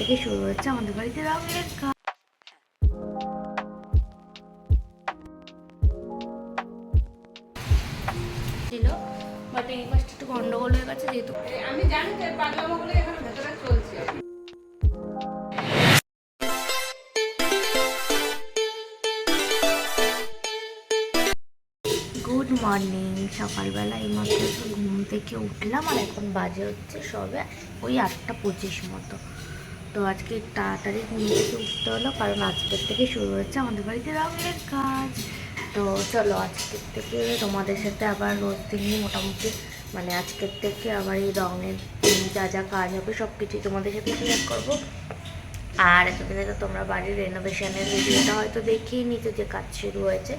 থেকে শুরু হচ্ছে আমাদের বাড়িতে রঙের কাজ। ছিল বাট এই একটু গন্ডগোল হয়ে গেছে যেহেতু। আমি জানি যে পাগলামোগুলো এখানে ভেতরে চলছে। গুড মর্নিং সকালবেলা এই মাত্র ঘুম থেকে উঠলাম আর এখন বাজে হচ্ছে সবে ওই আটটা পঁচিশ মতো। তো আজকে তাড়াতাড়ি ঘুম থেকে উঠতে হলো, কারণ আজকের থেকে শুরু হচ্ছে আমাদের বাড়িতে রঙের কাজ। তো চলো আজকের থেকে তোমাদের সাথে আবার রোজ দিনই মোটামুটি মানে আজকের থেকে আবার এই রঙের যা যা কাজ হবে সব কিছুই তোমাদের সাথে শেয়ার করব। আর এতদিনে তো তোমরা বাড়ির রেনোভেশনের ভিডিওটা হয়তো দেখেই নিতে যে কাজ শুরু হয়েছে।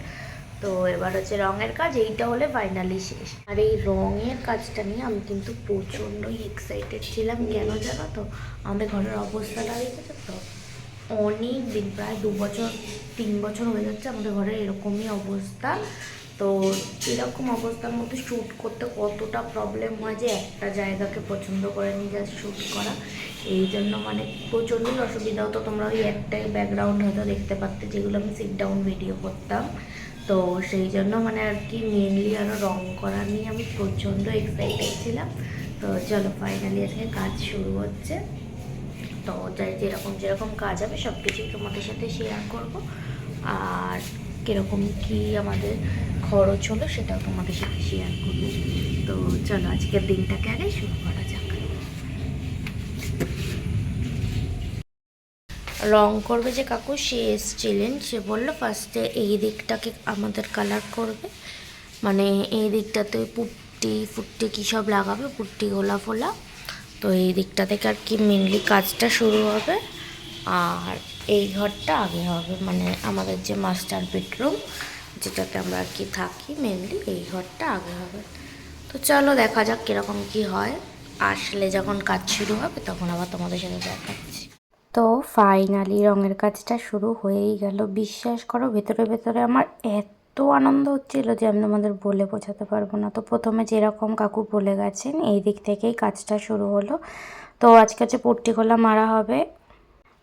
তো এবার হচ্ছে রঙের কাজ, এইটা হলে ফাইনালি শেষ। আর এই রঙের কাজটা নিয়ে আমি কিন্তু প্রচণ্ডই এক্সাইটেড ছিলাম, কেন জানো তো? আমাদের ঘরের অবস্থাটা দেখেছ তো? অনেক দিন, প্রায় দু বছর, তিন বছর হয়ে যাচ্ছে আমাদের ঘরের এরকমই অবস্থা। তো এরকম অবস্থার মধ্যে শ্যুট করতে কতটা প্রবলেম হয় যে একটা জায়গাকে পছন্দ করে নিয়ে যা শ্যুট করা, এই জন্য মানে প্রচণ্ডই অসুবিধা হতো। তোমরা ওই একটাই ব্যাকগ্রাউন্ড হয়তো দেখতে পারতে, যেগুলো আমি সিট ডাউন ভিডিও করতাম। তো সেই জন্য মানে আর কি মেনলি আরও রং করা নিয়ে আমি প্রচণ্ড এক্সাইটেড ছিলাম। তো চলো ফাইনালি আজকে কাজ শুরু হচ্ছে। তো যাই, যেরকম যেরকম কাজ হবে সব কিছুই তোমাদের সাথে শেয়ার করব। আর কীরকম কি আমাদের খরচ হলো সেটাও তোমাদের সাথে শেয়ার করব। তো চলো আজকের দিনটাকে আগে শুরু করা যাক। রং করবে যে কাকু, সে এসছিলেন, সে বলল ফার্স্টে এই দিকটাকে আমাদের কালার করবে। মানে এই দিকটাতে পুট্টি, ফুট্টি কী সব লাগাবে, পুট্টি গোলা ফোলা। তো এই দিকটা থেকে আর কি মেনলি কাজটা শুরু হবে। আর এই ঘরটা আগে হবে মানে আমাদের যে মাস্টার বেডরুম যেটাতে আমরা আর কি থাকি মেনলি এই ঘরটা আগে হবে। তো চলো দেখা যাক কীরকম কি হয়। আসলে যখন কাজ শুরু হবে, তখন আবার তোমাদের সাথে দেখাচ্ছি তো ফাইনালি রঙের কাজটা শুরু হয়েই গেল। বিশ্বাস করো, ভেতরে ভেতরে আমার এত আনন্দ হচ্ছিল যে আমি তোমাদের বলে বোঝাতে পারব না। তো প্রথমে যেরকম কাকু বলে গেছেন, এই দিক থেকেই কাজটা শুরু হলো। তো আজকে হচ্ছে পট্টিকোলা মারা হবে,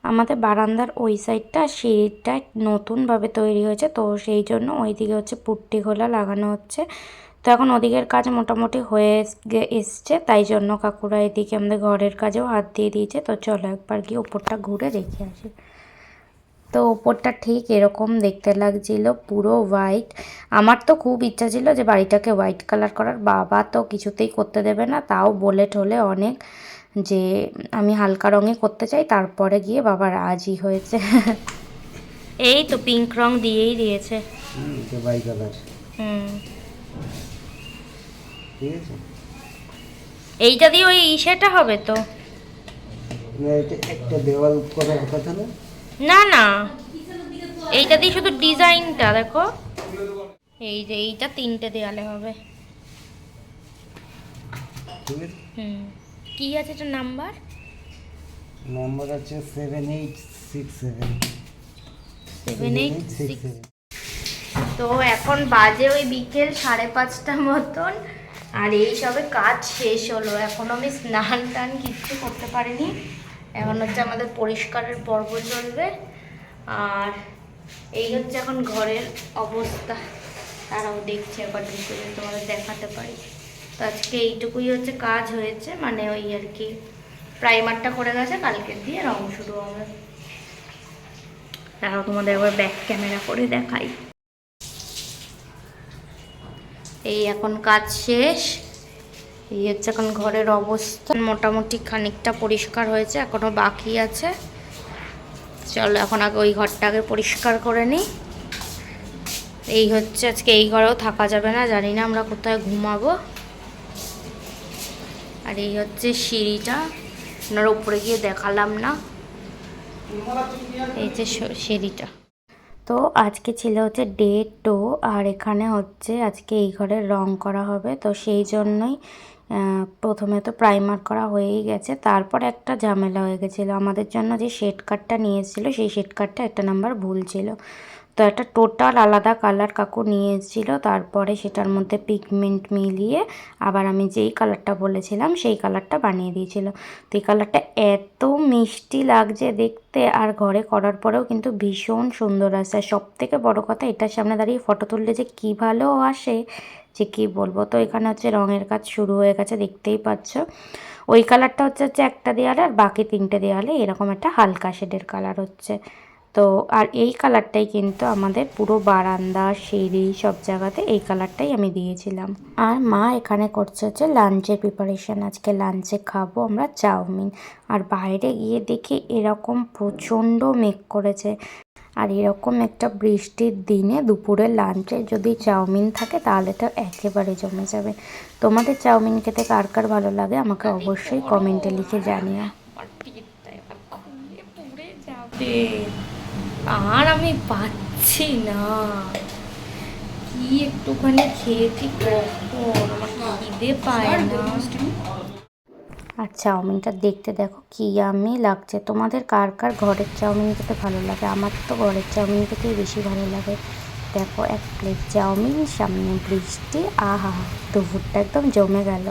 আমাদের বারান্দার ওই সাইডটা সিঁড়িটা নতুনভাবে তৈরি হয়েছে। তো সেই জন্য ওই দিকে হচ্ছে পুট্টি খোলা লাগানো হচ্ছে। তো এখন ওদিকের কাজ মোটামুটি হয়ে গে- এসছে তাই জন্য কাকুরা এদিকে আমাদের ঘরের কাজেও হাত দিয়ে দিয়েছে। তো চলো একবার গিয়ে ওপরটা ঘুরে দেখে আসি। তো ওপরটা ঠিক এরকম দেখতে লাগছিল পুরো হোয়াইট আমার তো খুব ইচ্ছা ছিল যে বাড়িটাকে হোয়াইট কালার করার বাবা তো কিছুতেই করতে দেবে না তাও বলে ঠলে অনেক যে আমি হালকা রঙে করতে চাই তারপরে গিয়ে বাবা রাজি হয়েছে। এই তো পিঙ্ক রং দিয়েই দিয়েছে। হুম। ঠিক আছে। এইটা দিয়ে ওই ইসেটা হবে তো। না এটা একটা দেওয়াল করার কথা না? না না। এইটা দিয়ে শুধু ডিজাইনটা দেখো। এই যে এইটা তিনটে দেয়ালে হবে। হুম। কি আছে এটা নাম্বার? নাম্বার আছে seven eight six seven. Seven eight six তো এখন বাজে ওই বিকেল সাড়ে পাঁচটা মতন। আর এই সবে কাজ শেষ হলো। এখন আমি স্নান টান কিচ্ছু করতে পারিনি। এখন হচ্ছে আমাদের পরিষ্কারের পর্ব চলবে। আর এই হচ্ছে এখন ঘরের অবস্থা। তারাও দেখছে একবার ঢুকে যদি তোমাদের দেখাতে পারি। তো আজকে এইটুকুই হচ্ছে কাজ হয়েছে। মানে ওই আর কি প্রাইমারটা করে গেছে কালকে দিয়ে রং শুরু হবে। তারাও তোমাদের একবার ব্যাক ক্যামেরা করে দেখাই। এই এখন কাজ শেষ। এই হচ্ছে এখন ঘরের অবস্থা। মোটামুটি খানিকটা পরিষ্কার হয়েছে, এখনও বাকি আছে। চলো এখন আগে ওই ঘরটা আগে পরিষ্কার করে নিই। এই হচ্ছে আজকে এই ঘরেও থাকা যাবে না, জানি না আমরা কোথায় ঘুমাবো। আর এই হচ্ছে সিঁড়িটা, আপনার উপরে গিয়ে দেখালাম না। এই যে সিঁড়িটা। তো আজকে ছিল হচ্ছে ডে টু, আর এখানে হচ্ছে আজকে এই ঘরে রং করা হবে। তো সেই জন্যই প্রথমে তো প্রাইমার করা হয়েই গেছে। তারপর একটা ঝামেলা হয়ে গেছিল। আমাদের জন্য যে শেড কার্ডটা নিয়ে এসেছিল সেই শেড কার্ডটা একটা নাম্বার ভুল ছিল। তো একটা টোটাল আলাদা কালার কাকু নিয়ে এসেছিল তারপরে সেটার মধ্যে পিগমেন্ট মিলিয়ে আবার আমি যেই কালারটা বলেছিলাম সেই কালারটা বানিয়ে দিয়েছিল। তো এই কালারটা এত মিষ্টি লাগছে দেখতে আর ঘরে করার পরেও কিন্তু ভীষণ সুন্দর আসে। আর সব থেকে বড়ো কথা, এটার সামনে দাঁড়িয়ে ফটো তুললে যে কী ভালো আসে, যে কী বলব? তো এখানে হচ্ছে রঙের কাজ শুরু হয়ে গেছে, দেখতেই পাচ্ছ। ওই কালারটা হচ্ছে হচ্ছে একটা দেওয়ালে আর বাকি তিনটে দেওয়ালে এরকম একটা হালকা শেডের কালার হচ্ছে। তো আর এই কালারটাই কিন্তু আমাদের পুরো বারান্দা, সিঁড়ি, সব জায়গাতে এই কালারটাই আমি দিয়েছিলাম। আর মা এখানে করছে হচ্ছে লাঞ্চের প্রিপারেশন আজকে লাঞ্চে খাব আমরা চাউমিন। আর বাইরে গিয়ে দেখি এরকম প্রচণ্ড মেঘ করেছে। আর এরকম একটা বৃষ্টির দিনে দুপুরে লাঞ্চে যদি চাউমিন থাকে তাহলে তো একেবারে জমে যাবে। তোমাদের চাউমিন খেতে কার কার ভালো লাগে আমাকে অবশ্যই কমেন্টে লিখে জানিও। আর আমি পাচ্ছি না। কি একটুখানি খেয়েছি? কখন? আমার খিদে পায় না। আর চাউমিনটা দেখতে দেখো কি আমি লাগছে। তোমাদের কার কার ঘরের চাউমিন খেতে ভালো লাগে? আমার তো ঘরের চাউমিন খেতেই বেশি ভালো লাগে। দেখো এক প্লেট চাউমিন সামনে বৃষ্টি আহা দুপুরটা একদম জমে গেল।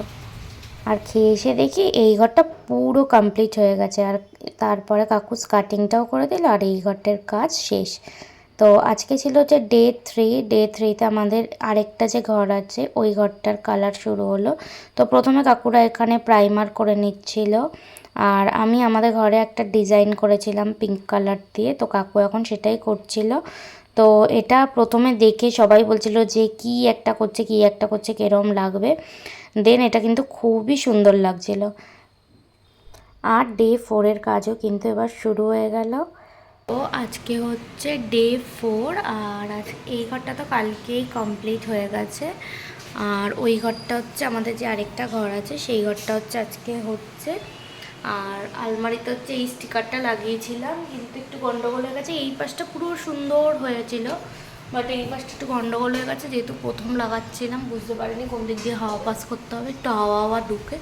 আর খেয়ে এসে দেখি এই ঘরটা পুরো কমপ্লিট হয়ে গেছে। আর তারপরে কাকুস কাটিংটাও করে দিল আর এই ঘরটার কাজ শেষ। তো আজকে ছিল যে ডে থ্রি ডে থ্রিতে আমাদের আরেকটা যে ঘর আছে, ওই ঘরটার কালার শুরু হলো। তো প্রথমে কাকুরা এখানে প্রাইমার করে নিচ্ছিল। আর আমি আমাদের ঘরে একটা ডিজাইন করেছিলাম পিঙ্ক কালার দিয়ে, তো কাকু এখন সেটাই করছিল। তো এটা প্রথমে দেখে সবাই বলছিল যে কি একটা করছে, কি একটা করছে, কেরম লাগবে। দেন এটা কিন্তু খুবই সুন্দর লাগছিল। আর ডে ফোরের কাজও কিন্তু এবার শুরু হয়ে গেল। তো আজকে হচ্ছে ডে ফোর আর আজ এই ঘরটা তো কালকেই কমপ্লিট হয়ে গেছে। আর ওই ঘরটা হচ্ছে আমাদের যে আরেকটা ঘর আছে, সেই ঘরটা হচ্ছে আজকে হচ্ছে। আর আলমারিতে হচ্ছে এই স্টিকারটা লাগিয়েছিলাম, কিন্তু একটু গন্ডগোল হয়ে গেছে। এই পাশটা পুরো সুন্দর হয়েছিল। বাট এই পাশটা একটু গন্ডগোল হয়ে গেছে, যেহেতু প্রথম লাগাচ্ছিলাম, বুঝতে পারিনি কোন দিক দিয়ে হাওয়া পাস করতে হবে। একটু হাওয়া হাওয়া ঢুকে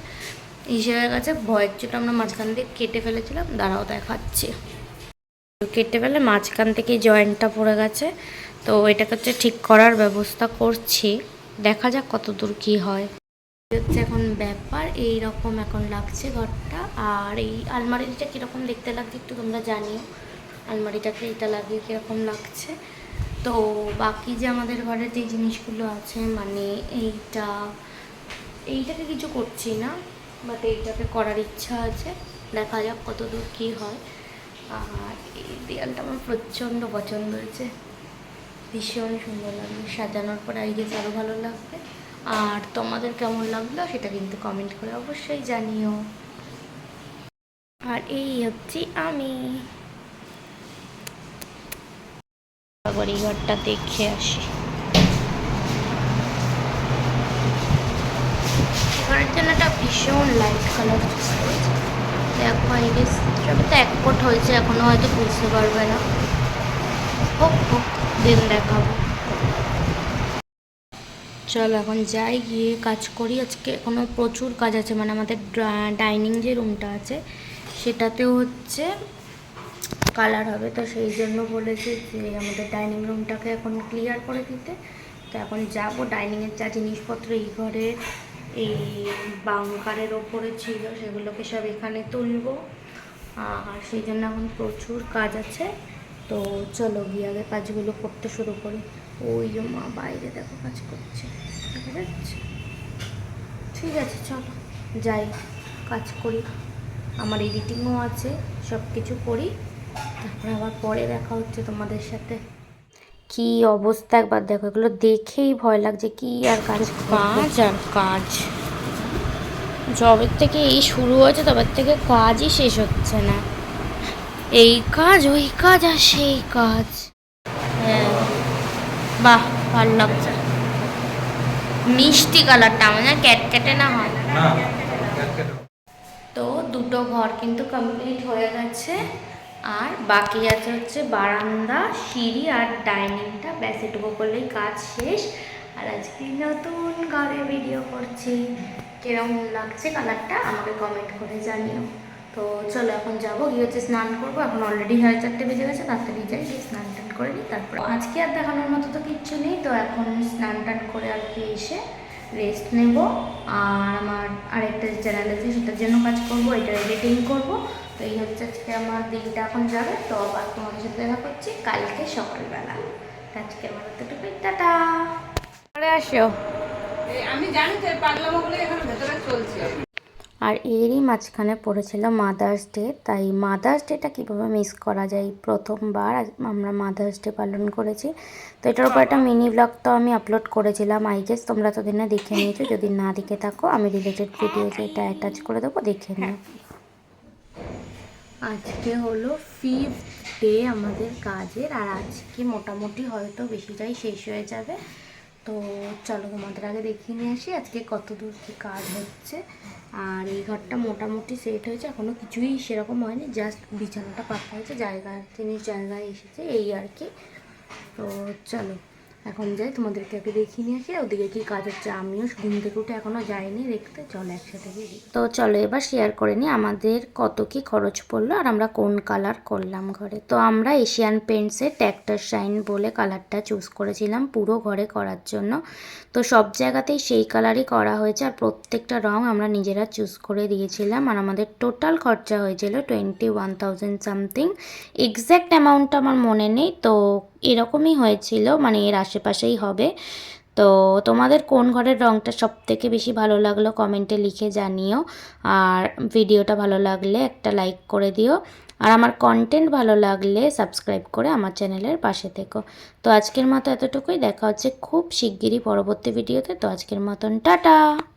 ইসে হয়ে গেছে, ভয়ের জন্য আমরা মাঝখান দিয়ে কেটে ফেলেছিলাম, দাঁড়াও দেখাচ্ছি। কেটে ফেলে মাঝখান থেকে জয়েন্টটা পড়ে গেছে, তো এটাকে হচ্ছে ঠিক করার ব্যবস্থা করছি। দেখা যাক কত দূর কী হয়। হচ্ছে এখন ব্যাপার এই রকম এখন লাগছে ঘরটা। আর এই আলমারিটা কীরকম দেখতে লাগছে একটু তোমরা জানিও। আলমারিটাকে এটা লাগিয়ে কীরকম লাগছে। তো বাকি যে আমাদের ঘরে যে জিনিসগুলো আছে মানে এইটা, এইটাকে কিছু করছি না বাট এইটাকে করার ইচ্ছা আছে। দেখা যাক কত দূর কী হয়। আর এই দেয়ালটা আমার প্রচণ্ড পছন্দ হয়েছে। ভীষণ সুন্দর লাগবে সাজানোর পরে এই যে আরও ভালো লাগবে। আর তোমাদের কেমন লাগল সেটা কিন্তু কমেন্ট করে অবশ্যই জানিও। আর এই হচ্ছি আমি। ঘরটা দেখে আসি। ঘরের একটা ভীষণ লাইট কালার দেখো তো এক হয়েছে, এখনও হয়তো বুঝতে পারবে না। হোক হোক, দিন দেখাবো। চল, এখন যাই, গিয়ে কাজ করি। আজকে এখনও প্রচুর কাজ আছে মানে আমাদের ডাইনিং যে রুমটা আছে সেটাতেও হচ্ছে কালার হবে, তো সেই জন্য বলেছি যে আমাদের ডাইনিং রুমটাকে এখন ক্লিয়ার করে দিতে। তো এখন যাব ডাইনিংয়ের যা জিনিসপত্র এই ঘরে, এই বাংকারের ওপরে ছিল, সেগুলোকে সব এখানে তুলবো। আর সেই জন্য এখন প্রচুর কাজ আছে। তো চলো গিয়ে আগে কাজগুলো করতে শুরু করি। ওই মা বাইরে দেখো কাজ করছে ঠিক আছে, চলো, যাই, কাজ করি। আমার এডিটিংও আছে সব কিছু করি। তারপরে আবার পরে দেখা হচ্ছে তোমাদের সাথে। কি অবস্থা একবার দেখো এগুলো দেখেই ভয় লাগছে কি আর কাজ কাজ আর কাজ। জবের থেকে এই শুরু হয়েছে তবের থেকে কাজই শেষ হচ্ছে না। এই কাজ ওই কাজ আর সেই কাজ। হ্যাঁ বাহ ভালো লাগছে। মিষ্টি কালারটা আমার না ক্যাটক্যাটে না হয়? তো দুটো ঘর কিন্তু কমপ্লিট হয়ে গেছে। আর বাকি আছে হচ্ছে বারান্দা, সিঁড়ি আর ডাইনিংটা। ব্যাস, এটুকু করলেই কাজ শেষ। আর আজকে নতুন ঘরে ভিডিও করছি। কীরকম লাগছে কালারটা আমাকে কমেন্ট করে জানিও। তো চলো, এখন যাব। গিয়ে হচ্ছে স্নান করব। এখন অলরেডি সাড়ে চারটে বেজে গেছে, তাড়াতাড়ি যাই। গিয়ে স্নান টান করে নিই, তারপর আজকে আর দেখানোর মতো তো কিচ্ছু নেই। তো এখন স্নান টান করে আর কি এসে রেস্ট নেব। আর আমার আরেকটা চ্যানেল আছে, সেটার জন্য কাজ করব এটা এডিটিং করব। তো এই হচ্ছে আজকে আমার দিনটা এখন যাবে তো আবার তোমাদের সাথে দেখা করছি কালকে সকালবেলা। আজকে আমার এতটুকুই টাটা। পরে আসো। আমি জানি তো পাগলামোগুলো এখানে ভেতরে চলছে। আর এরই মাঝখানে পড়েছিল মাদার্স ডে তাই মাদার্স ডেটা কীভাবে মিস করা যায়? প্রথমবার আজ আমরা মাদার্স ডে পালন করেছি। তো এটার উপর একটা মিনি ব্লগ তো আমি আপলোড করেছিলাম আই গেস তোমরা তো দিনে দেখে নিয়েছো। যদি না দেখে থাকো আমি রিলেটেড ভিডিওতে এটা অ্যাটাচ করে দেবো দেখে নিও। আজকে হলো ফিফথ ডে আমাদের কাজের, আর আজকে মোটামুটি হয়তো বেশিটাই শেষ হয়ে যাবে। তো চলো তোমাদের আগে দেখিয়ে নিয়ে আসি আজকে কত দূর কী কাজ হচ্ছে। আর এই ঘরটা মোটামুটি সেট হয়েছে এখনও কিছুই সেরকম হয়নি জাস্ট বিছানাটা পাতা হয়েছে জায়গায় জিনিস জায়গায় এসেছে, এই আর কি। তো চলো। এখন যাই, তোমাদেরকে আগে দেখিয়ে নিয়ে আসি, ওদিকে কি কাজ হচ্ছে আমিও ঘুম থেকে উঠে এখনও যাইনি দেখতে, চলো একসাথে তো চলো এবার শেয়ার করে নিই আমাদের কত কি খরচ পড়ল আর আমরা কোন কালার করলাম ঘরে। তো আমরা এশিয়ান পেন্টসের ট্যাক্টার শাইন বলে কালারটা চুজ করেছিলাম পুরো ঘরে করার জন্য। তো সব জায়গাতেই সেই কালারই করা হয়েছে আর প্রত্যেকটা রং আমরা নিজেরা চুজ করে দিয়েছিলাম আর আমাদের টোটাল খরচা হয়েছিল twenty one thousand something exact অ্যামাউন্টটা আমার মনে নেই, তো এরকমই হয়েছিল মানে এর আশেপাশেই হবে। তো তোমাদের কোন ঘরের রঙটা সব থেকে বেশি ভালো লাগল কমেন্টে লিখে জানিও। আর ভিডিওটা ভালো লাগলে একটা লাইক করে দিও। আর আমার কন্টেন্ট ভালো লাগলে সাবস্ক্রাইব করে আমার চ্যানেলের পাশে থেকো। তো আজকের মতো এতটুকুই, দেখা হচ্ছে খুব শিগগিরই পরবর্তী ভিডিওতে। তো আজকের মতন, টাটা!